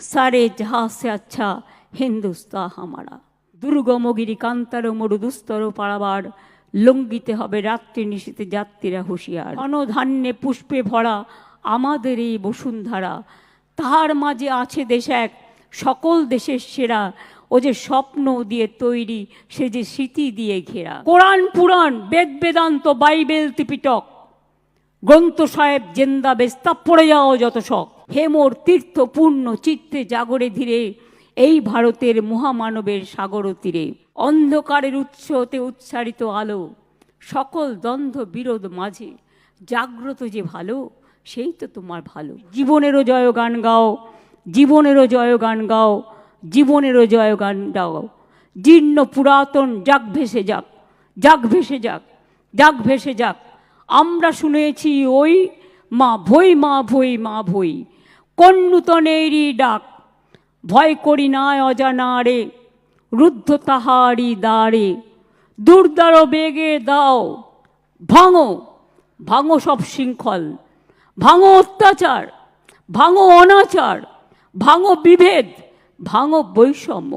সারে যাহা সে আচ্ছা হিন্দুস্তা হামারা দুর্গমগিরি কান্তার মরু দুস্তর পাড়াবার লঙ্গিতে হবে রাত্রি নিশীতে যাত্রীরা হুঁশিয়ার অনধান্যে পুষ্পে ভরা আমাদের এই বসুন্ধরা তাহার মাঝে আছে দেশ এক সকল দেশের সেরা ও যে স্বপ্ন দিয়ে তৈরি সে যে স্মৃতি দিয়ে ঘেরা কোরআন পুরাণ, বেদ বেদান্ত, বাইবেল ত্রিপিটক। গ্রন্থ সাহেব জেন্দা বেস্তা পড়ে যাও যত শখ। হেমোর তীর্থ পূর্ণ চিত্তে জাগরে ধীরে এই ভারতের মহামানবের সাগর তীরে। অন্ধকারের উৎসতে উচ্চারিত আলো, সকল দ্বন্দ্ব বিরোধ মাঝে। জাগ্রত যে ভালো, সেই তো তোমার ভালো। জীবনেরও জয় গান গাও, জীবনেরও জয় গান গাও, জীবনেরও জয় গান গাও। জীর্ণ পুরাতন যাক ভেসে যাক যাক ভেসে যাক যাক ভেসে যাক। আমরা শুনেছি ওই মা ভই মা ভই মা ভই। কোন নূতনেরই ডাক, ভয় করি না অজানা রে, রুদ্ধ তাহারি দাঁড়ে দুর্দার বেগে দাও, ভাঙো ভাঙো সব শৃঙ্খল, ভাঙো অত্যাচার, ভাঙো অনাচার, ভাঙো বিভেদ, ভাঙো বৈষম্য।